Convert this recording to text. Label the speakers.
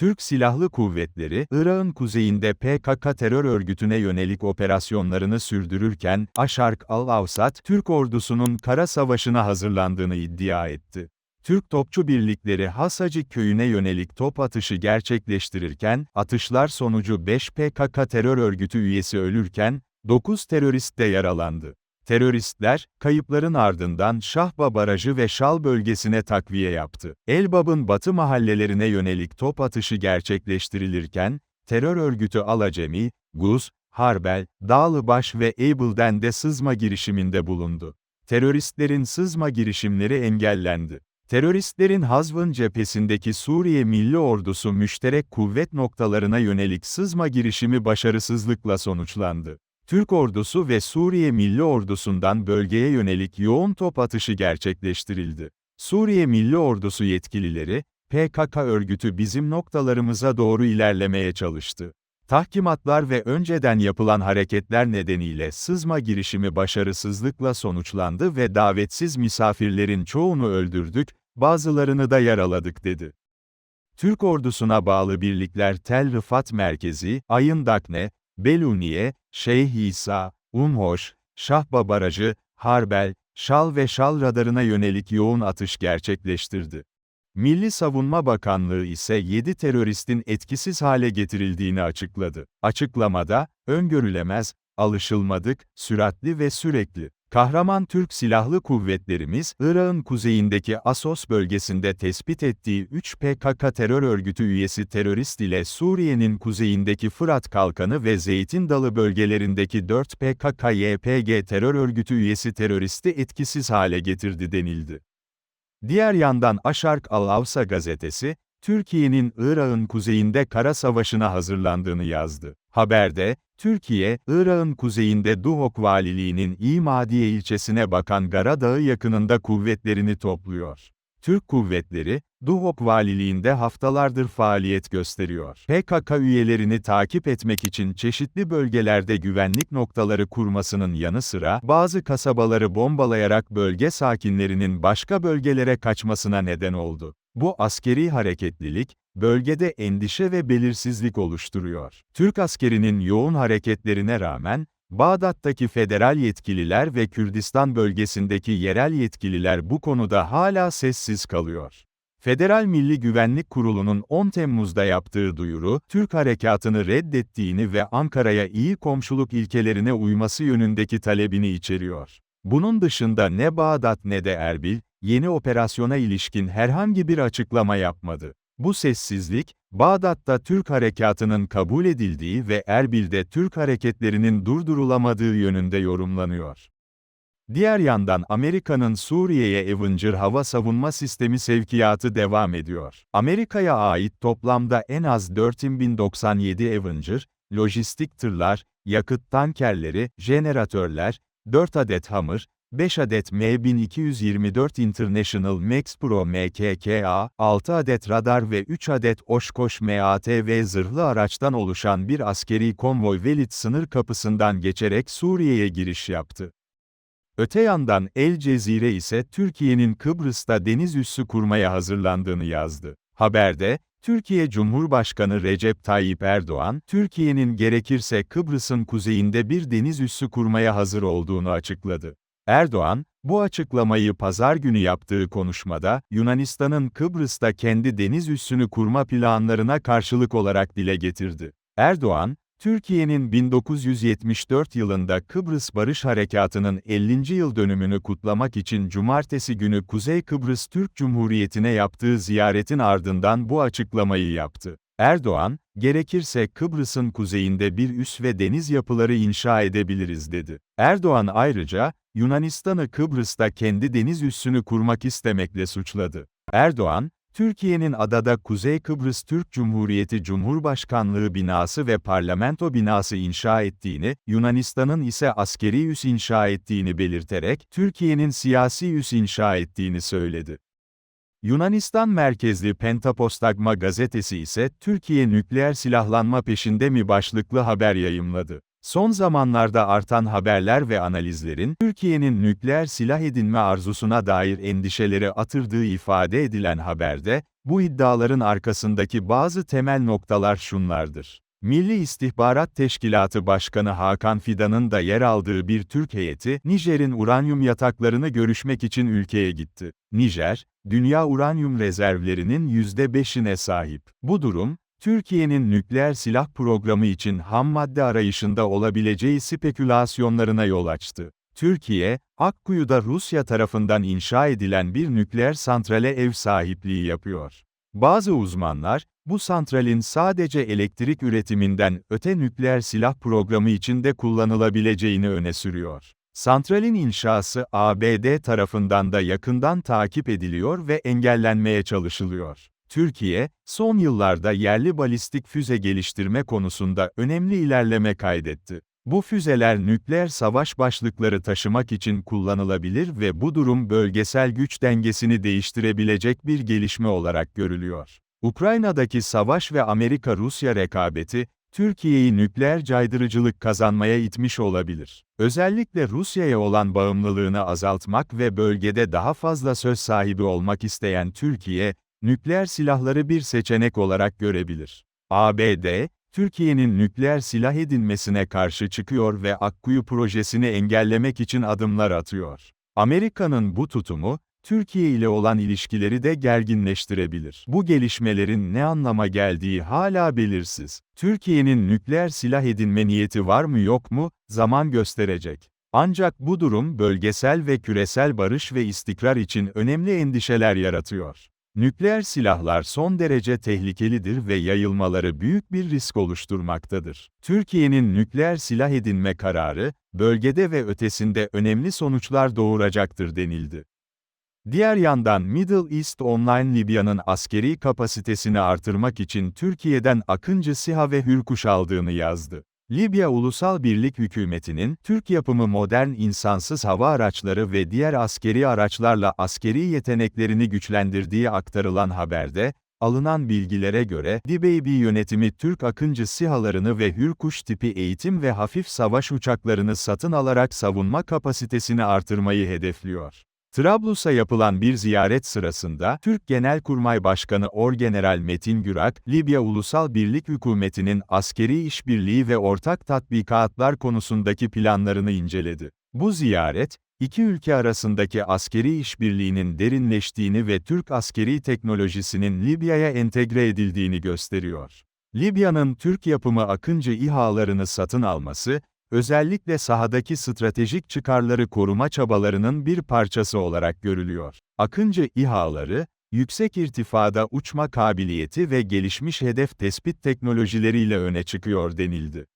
Speaker 1: Türk Silahlı Kuvvetleri, Irak'ın kuzeyinde PKK terör örgütüne yönelik operasyonlarını sürdürürken, Aşark al-Avsat, Türk ordusunun kara savaşına hazırlandığını iddia etti. Türk topçu birlikleri Hasacı köyüne yönelik top atışı gerçekleştirirken, atışlar sonucu 5 PKK terör örgütü üyesi ölürken, 9 terörist de yaralandı. Teröristler, kayıpların ardından Şahba Barajı ve Şal bölgesine takviye yaptı. Elbab'ın batı mahallelerine yönelik top atışı gerçekleştirilirken, terör örgütü Alacemi, Guz, Harbel, Dağlıbaş ve Eybıl'den de sızma girişiminde bulundu. Teröristlerin sızma girişimleri engellendi. Teröristlerin Hazvın cephesindeki Suriye Milli Ordusu müşterek kuvvet noktalarına yönelik sızma girişimi başarısızlıkla sonuçlandı. Türk ordusu ve Suriye Milli Ordusu'ndan bölgeye yönelik yoğun top atışı gerçekleştirildi. Suriye Milli Ordusu yetkilileri, PKK örgütü bizim noktalarımıza doğru ilerlemeye çalıştı. Tahkimatlar ve önceden yapılan hareketler nedeniyle sızma girişimi başarısızlıkla sonuçlandı ve davetsiz misafirlerin çoğunu öldürdük, bazılarını da yaraladık dedi. Türk ordusuna bağlı birlikler Tel Rifat Merkezi, Ayın Dakne, Beluniye, Şeyh İsa, Umhoş, Şahba Barajı, Harbel, Şal ve Şal radarına yönelik yoğun atış gerçekleştirdi. Milli Savunma Bakanlığı ise 7 teröristin etkisiz hale getirildiğini açıkladı. Açıklamada, öngörülemez, alışılmadık, süratli ve sürekli. Kahraman Türk Silahlı Kuvvetlerimiz, Irak'ın kuzeyindeki Asos bölgesinde tespit ettiği 3 PKK terör örgütü üyesi terörist ile Suriye'nin kuzeyindeki Fırat Kalkanı ve Zeytin Dalı bölgelerindeki 4 PKK-YPG terör örgütü üyesi teröristi etkisiz hale getirdi denildi. Diğer yandan Aşark Al-Avsa gazetesi, Türkiye'nin Irak'ın kuzeyinde kara savaşına hazırlandığını yazdı. Haberde, Türkiye, Irak'ın kuzeyinde Duhok Valiliği'nin İmadiye ilçesine bakan Gara Dağı yakınında kuvvetlerini topluyor. Türk kuvvetleri, Duhok Valiliğinde haftalardır faaliyet gösteriyor. PKK üyelerini takip etmek için çeşitli bölgelerde güvenlik noktaları kurmasının yanı sıra, bazı kasabaları bombalayarak bölge sakinlerinin başka bölgelere kaçmasına neden oldu. Bu askeri hareketlilik, bölgede endişe ve belirsizlik oluşturuyor. Türk askerinin yoğun hareketlerine rağmen, Bağdat'taki federal yetkililer ve Kürdistan bölgesindeki yerel yetkililer bu konuda hala sessiz kalıyor. Federal Milli Güvenlik Kurulu'nun 10 Temmuz'da yaptığı duyuru, Türk harekatını reddettiğini ve Ankara'ya iyi komşuluk ilkelerine uyması yönündeki talebini içeriyor. Bunun dışında ne Bağdat ne de Erbil, yeni operasyona ilişkin herhangi bir açıklama yapmadı. Bu sessizlik, Bağdat'ta Türk harekatının kabul edildiği ve Erbil'de Türk hareketlerinin durdurulamadığı yönünde yorumlanıyor. Diğer yandan Amerika'nın Suriye'ye Avenger hava savunma sistemi sevkiyatı devam ediyor. Amerika'ya ait toplamda en az 4097 Avenger, lojistik tırlar, yakıt tankerleri, jeneratörler, 4 adet Hammer, 5 adet M1224 International Max Pro MKKA, 6 adet radar ve 3 adet Oshkosh MATV zırhlı araçtan oluşan bir askeri konvoy Velid sınır kapısından geçerek Suriye'ye giriş yaptı. Öte yandan El Cezire ise Türkiye'nin Kıbrıs'ta deniz üssü kurmaya hazırlandığını yazdı. Haberde, Türkiye Cumhurbaşkanı Recep Tayyip Erdoğan, Türkiye'nin gerekirse Kıbrıs'ın kuzeyinde bir deniz üssü kurmaya hazır olduğunu açıkladı. Erdoğan, bu açıklamayı pazar günü yaptığı konuşmada, Yunanistan'ın Kıbrıs'ta kendi deniz üssünü kurma planlarına karşılık olarak dile getirdi. Erdoğan, Türkiye'nin 1974 yılında Kıbrıs Barış Harekatı'nın 50. yıl dönümünü kutlamak için cumartesi günü Kuzey Kıbrıs Türk Cumhuriyeti'ne yaptığı ziyaretin ardından bu açıklamayı yaptı. Erdoğan, gerekirse Kıbrıs'ın kuzeyinde bir üs ve deniz yapıları inşa edebiliriz dedi. Erdoğan ayrıca, Yunanistan'ı Kıbrıs'ta kendi deniz üssünü kurmak istemekle suçladı. Erdoğan, Türkiye'nin adada Kuzey Kıbrıs Türk Cumhuriyeti Cumhurbaşkanlığı binası ve parlamento binası inşa ettiğini, Yunanistan'ın ise askeri üs inşa ettiğini belirterek, Türkiye'nin siyasi üs inşa ettiğini söyledi. Yunanistan merkezli Pentapostagma gazetesi ise Türkiye nükleer silahlanma peşinde mi başlıklı haber yayımladı. Son zamanlarda artan haberler ve analizlerin, Türkiye'nin nükleer silah edinme arzusuna dair endişeleri atırdığı ifade edilen haberde, Bu iddiaların arkasındaki bazı temel noktalar şunlardır. Milli İstihbarat Teşkilatı Başkanı Hakan Fidan'ın da yer aldığı bir Türk heyeti, Nijer'in uranyum yataklarını görüşmek için ülkeye gitti. Nijer, dünya uranyum rezervlerinin %5'ine sahip. Bu durum, Türkiye'nin nükleer silah programı için ham madde arayışında olabileceği spekülasyonlarına yol açtı. Türkiye, Akkuyu'da Rusya tarafından inşa edilen bir nükleer santrale ev sahipliği yapıyor. Bazı uzmanlar, bu santralin sadece elektrik üretiminden öte nükleer silah programı içinde kullanılabileceğini öne sürüyor. Santralin inşası ABD tarafından da yakından takip ediliyor ve engellenmeye çalışılıyor. Türkiye, son yıllarda yerli balistik füze geliştirme konusunda önemli ilerleme kaydetti. Bu füzeler nükleer savaş başlıkları taşımak için kullanılabilir ve bu durum bölgesel güç dengesini değiştirebilecek bir gelişme olarak görülüyor. Ukrayna'daki savaş ve Amerika-Rusya rekabeti, Türkiye'yi nükleer caydırıcılık kazanmaya itmiş olabilir. Özellikle Rusya'ya olan bağımlılığını azaltmak ve bölgede daha fazla söz sahibi olmak isteyen Türkiye, nükleer silahları bir seçenek olarak görebilir. ABD, Türkiye'nin nükleer silah edinmesine karşı çıkıyor ve Akkuyu projesini engellemek için adımlar atıyor. Amerika'nın bu tutumu, Türkiye ile olan ilişkileri de gerginleştirebilir. Bu gelişmelerin ne anlama geldiği hala belirsiz. Türkiye'nin nükleer silah edinme niyeti var mı yok mu, zaman gösterecek. Ancak bu durum bölgesel ve küresel barış ve istikrar için önemli endişeler yaratıyor. Nükleer silahlar son derece tehlikelidir ve yayılmaları büyük bir risk oluşturmaktadır. Türkiye'nin nükleer silah edinme kararı, bölgede ve ötesinde önemli sonuçlar doğuracaktır denildi. Diğer yandan Middle East Online Libya'nın askeri kapasitesini artırmak için Türkiye'den Akıncı SİHA ve Hürkuş aldığını yazdı. Libya Ulusal Birlik Hükümeti'nin, Türk yapımı modern insansız hava araçları ve diğer askeri araçlarla askeri yeteneklerini güçlendirdiği aktarılan haberde, alınan bilgilere göre, DBB yönetimi Türk Akıncı SİHA'larını ve Hürkuş tipi eğitim ve hafif savaş uçaklarını satın alarak savunma kapasitesini artırmayı hedefliyor. Trablus'a yapılan bir ziyaret sırasında, Türk Genelkurmay Başkanı Orgeneral Metin Gürak, Libya Ulusal Birlik Hükümeti'nin askeri işbirliği ve ortak tatbikatlar konusundaki planlarını inceledi. Bu ziyaret, iki ülke arasındaki askeri işbirliğinin derinleştiğini ve Türk askeri teknolojisinin Libya'ya entegre edildiğini gösteriyor. Libya'nın Türk yapımı Akıncı İHA'larını satın alması, özellikle sahadaki stratejik çıkarları koruma çabalarının bir parçası olarak görülüyor. Akıncı İHA'ları, yüksek irtifada uçma kabiliyeti ve gelişmiş hedef tespit teknolojileriyle öne çıkıyor denildi.